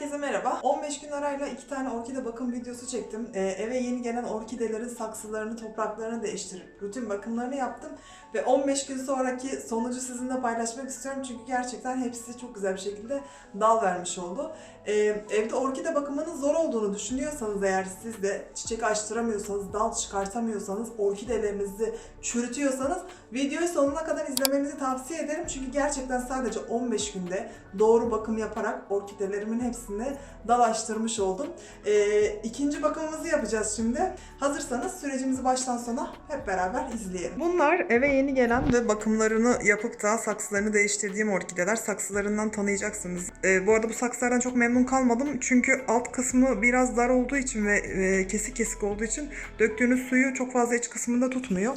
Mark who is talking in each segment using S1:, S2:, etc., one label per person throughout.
S1: Herkese merhaba. 15 gün arayla iki tane orkide bakım videosu çektim. Ee, eve yeni gelen orkidelerin saksılarını, topraklarını değiştirip rutin bakımlarını yaptım. Ve 15 gün sonraki sonucu sizinle paylaşmak istiyorum. Çünkü gerçekten hepsi çok güzel bir şekilde dal vermiş oldu. Ee, evde orkide bakımının zor olduğunu düşünüyorsanız eğer siz de çiçek açtıramıyorsanız, dal çıkartamıyorsanız, orkidelerinizi çürütüyorsanız videoyu sonuna kadar izlemenizi tavsiye ederim. Çünkü gerçekten sadece 15 günde doğru bakım yaparak orkidelerimin hepsini dalaştırmış oldum. Ee, ikinci bakımımızı yapacağız şimdi. Hazırsanız sürecimizi baştan sona hep beraber izleyelim. Bunlar eve yeni gelen ve bakımlarını yapıp da saksılarını değiştirdiğim orkideler. Saksılarından tanıyacaksınız. Ee, bu arada bu saksılardan çok memnun kalmadım. Çünkü alt kısmı biraz dar olduğu için ve e, kesik kesik olduğu için döktüğünüz suyu çok fazla iç kısmında tutmuyor.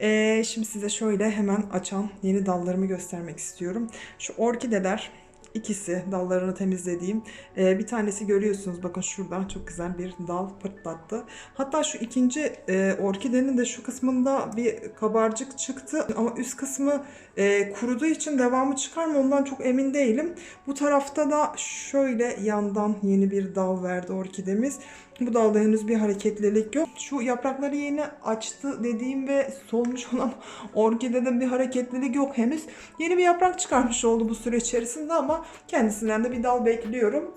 S1: Ee, şimdi size şöyle hemen açan yeni dallarımı göstermek istiyorum. Şu orkideler ikisi dallarını temizlediğim. Ee, bir tanesi görüyorsunuz bakın şurada çok güzel bir dal pırtlattı. Hatta şu ikinci e, orkidenin de şu kısmında bir kabarcık çıktı ama üst kısmı e, kuruduğu için devamı çıkar mı ondan çok emin değilim. Bu tarafta da şöyle yandan yeni bir dal verdi orkidemiz. Bu dalda henüz bir hareketlilik yok. Şu yaprakları yeni açtı dediğim ve solmuş olan orkidede bir hareketlilik yok henüz. Yeni bir yaprak çıkarmış oldu bu süre içerisinde ama kendisinden de bir dal bekliyorum.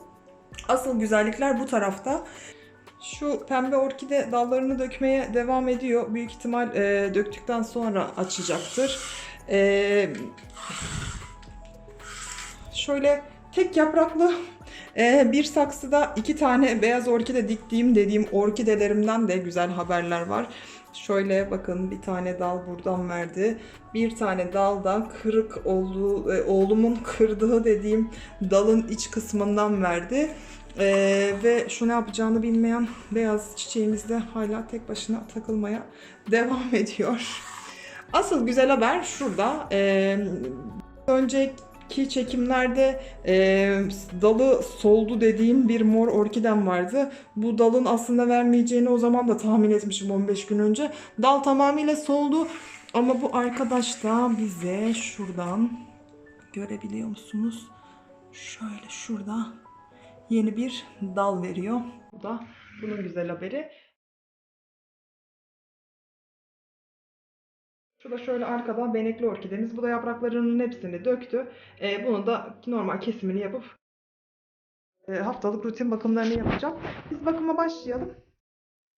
S1: Asıl güzellikler bu tarafta. Şu pembe orkide dallarını dökmeye devam ediyor. Büyük ihtimal e, döktükten sonra açacaktır. E, şöyle tek yapraklı e, bir saksıda iki tane beyaz orkide diktiğim dediğim orkidelerimden de güzel haberler var. Şöyle bakın bir tane dal buradan verdi. Bir tane dal da kırık olduğu, e, oğlumun kırdığı dediğim dalın iç kısmından verdi. Ee, ve şu ne yapacağını bilmeyen beyaz çiçeğimiz de hala tek başına takılmaya devam ediyor. Asıl güzel haber şurada. Ee, önceki çekimlerde e, dalı soldu dediğim bir mor orkidem vardı. Bu dalın aslında vermeyeceğini o zaman da tahmin etmişim 15 gün önce. Dal tamamıyla soldu ama bu arkadaş da bize şuradan görebiliyor musunuz? Şöyle şurada yeni bir dal veriyor. Bu da bunun güzel haberi. Şu da şöyle arkada benekli orkidemiz. Bu da yapraklarının hepsini döktü. Ee, bunu da normal kesimini yapıp e, haftalık rutin bakımlarını yapacağım. Biz bakıma başlayalım.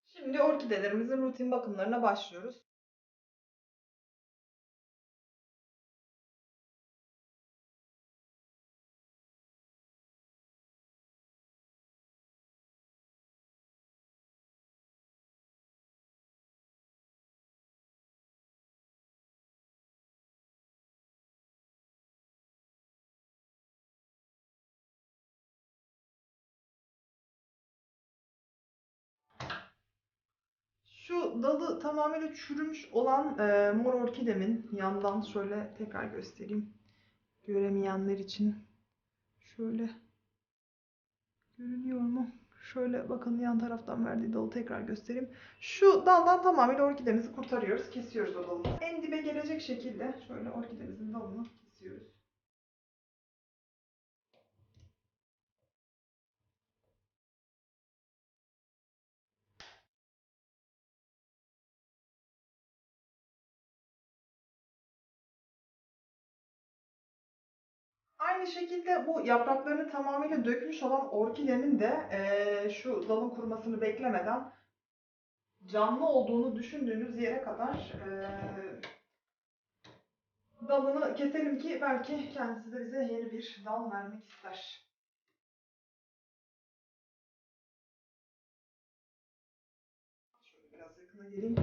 S1: Şimdi orkidelerimizin rutin bakımlarına başlıyoruz. Dalı tamamıyla çürümüş olan e, mor orkidemin yandan şöyle tekrar göstereyim. Göremeyenler için. Şöyle görünüyor mu? Şöyle bakın yan taraftan verdiği dalı tekrar göstereyim. Şu daldan tamamıyla orkidemizi kurtarıyoruz. Kesiyoruz o dalı. En dibe gelecek şekilde şöyle orkidemizin dalını kesiyoruz. Aynı şekilde bu yapraklarını tamamıyla dökmüş olan orkidenin de eee, şu dalın kurumasını beklemeden canlı olduğunu düşündüğünüz yere kadar eee, dalını keselim ki belki kendisi de bize yeni bir dal vermek ister. Yakına geleyim.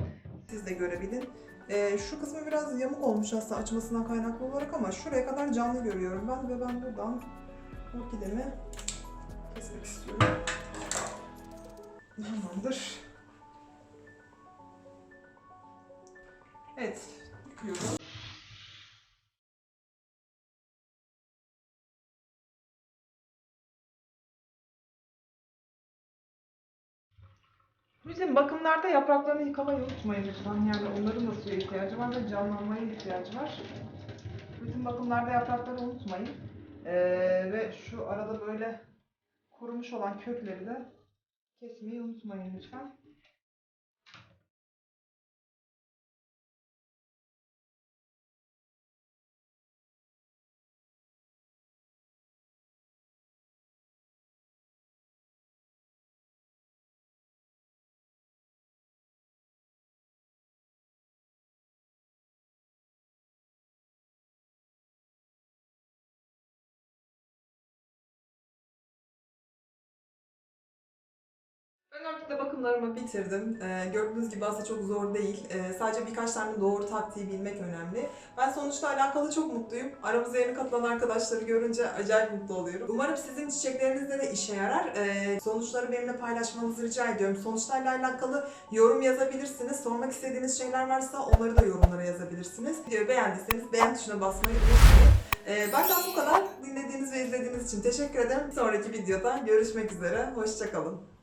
S1: Siz de görebilin. Ee, şu kısmı biraz yamuk olmuş aslında açmasından kaynaklı olarak ama şuraya kadar canlı görüyorum ben ve ben buradan orkidemi kesmek istiyorum. Tamamdır. Evet, yıkıyorum. Bizim bakımlarda yapraklarını yıkamayı unutmayın lütfen. Yani onların da suya ihtiyacı var ve canlanmaya ihtiyacı var. Bütün bakımlarda yaprakları unutmayın. Ee, ve şu arada böyle kurumuş olan kökleri de kesmeyi unutmayın lütfen. Ben orkide bakımlarımı bitirdim. Ee, gördüğünüz gibi aslında çok zor değil. Ee, sadece birkaç tane doğru taktiği bilmek önemli. Ben sonuçla alakalı çok mutluyum. Aramıza yeni katılan arkadaşları görünce acayip mutlu oluyorum. Umarım sizin çiçeklerinizde de işe yarar. Ee, sonuçları benimle paylaşmanızı rica ediyorum. Sonuçlarla alakalı yorum yazabilirsiniz. Sormak istediğiniz şeyler varsa onları da yorumlara yazabilirsiniz. Videoyu beğendiyseniz beğen tuşuna basmayı unutmayın. Ee, benden bu kadar. Dinlediğiniz ve izlediğiniz için teşekkür ederim. Sonraki videoda görüşmek üzere. Hoşçakalın.